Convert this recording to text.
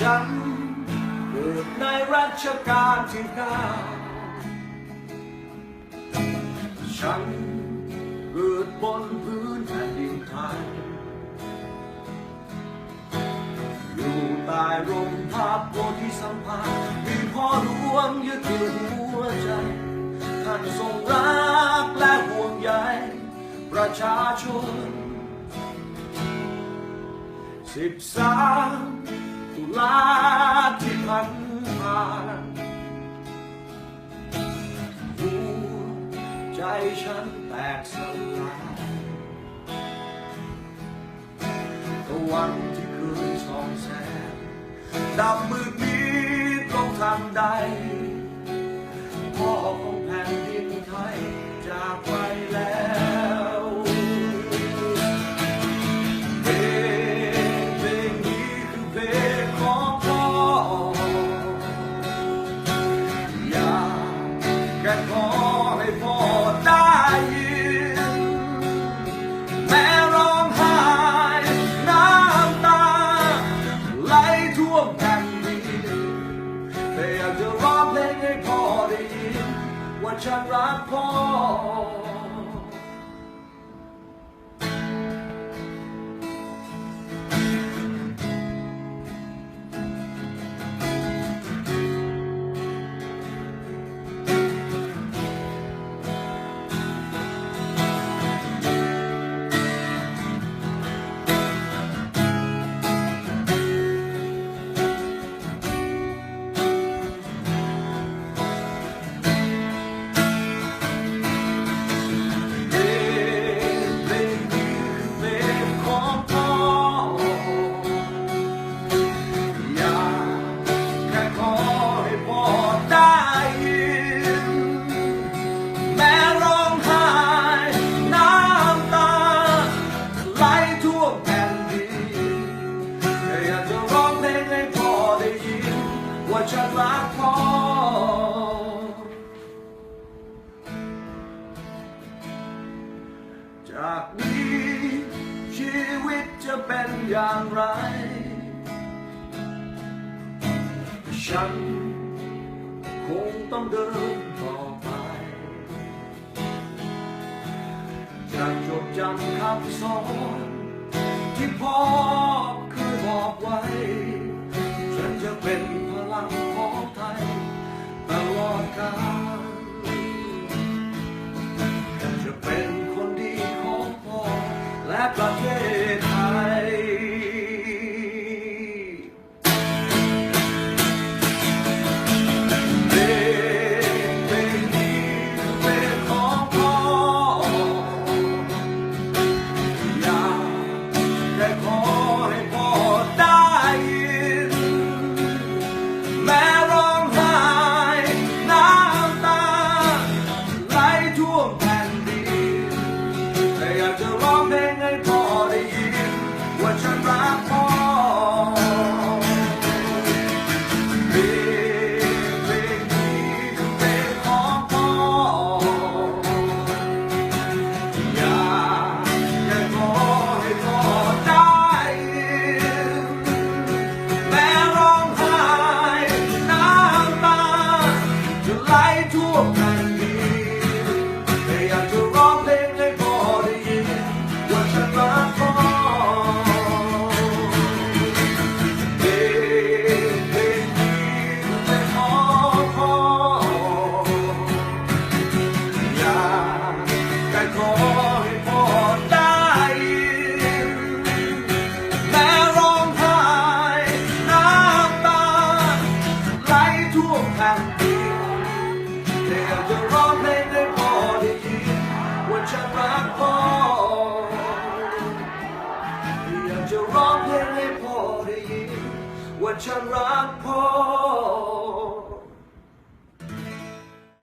ฉันเกิดในรัชกาลที่เก้าฉันเกิดบนพื้นแผ่นดินไทย อยู่ใต้ร่มภาพโพธิสัมพันธ์มีพ่อหลวงยึดถือหัวใจ ท่านทรงรักและห่วงใยประชาชนสิบสาม ลาที่ผ่านมาดูใจฉันแตกสลายตะวันที่เคยนสองแสงดำมืดนี้ต้องทำได้ what your rock calls. จะรักพอจากนี้ชีวิตจะเป็นอย่างไร ฉันคงต้องเดินต่อไป จากจบจำคำสอนที่พอ Oh! what you rock up.